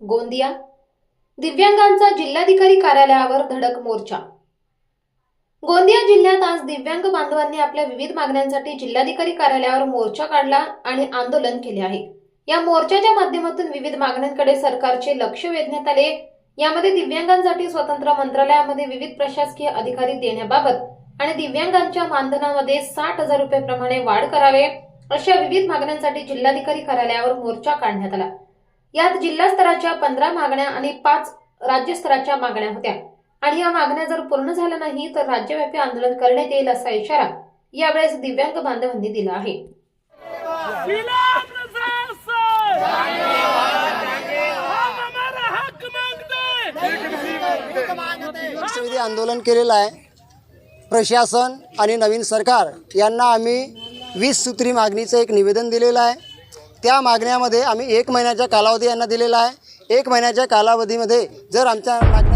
गोंदिया दिव्यांगांचा जिल्हाधिकारी कार्यालयावर धडक मोर्चा. गोंदिया जिल्ह्यात आज दिव्यांग बांधवांनी आपल्या विविध मागण्यांसाठी जिल्हाधिकारी कार्यालयावर मोर्चा काढला आणि आंदोलन केले आहे. या मोर्चाच्या माध्यमातून विविध मागण्यांकडे सरकारचे लक्ष वेधण्यात आले. यामध्ये दिव्यांगांसाठी स्वतंत्र मंत्रालयामध्ये विविध प्रशासकीय अधिकारी देण्याबाबत आणि दिव्यांगांच्या मानधनामध्ये साठ हजार रुपये प्रमाणे वाढ करावे अशा विविध मागण्यांसाठी जिल्हाधिकारी कार्यालयावर मोर्चा काढण्यात आला. यात जिल्हा स्तराच्या पंधरा मागण्या आणि पाच राज्यस्तराच्या मागण्या होत्या. आणि या मागण्या जर पूर्ण झाल्या नाही तर राज्यव्यापी आंदोलन करण्यात येईल असा इशारा यावेळेस दिव्यांग बांधवांनी दिला आहे. लक्षवेधी आंदोलन केलेलं आहे. प्रशासन आणि नवीन सरकार यांना आम्ही वीस सूत्री मागणीचं एक निवेदन दिलेलं आहे. त्या मागण्यामध्ये आम्ही एक महिन्याचा कालावधी यांना दिलेला आहे. एक महिन्याच्या कालावधीमध्ये जर आमच्या मागण्या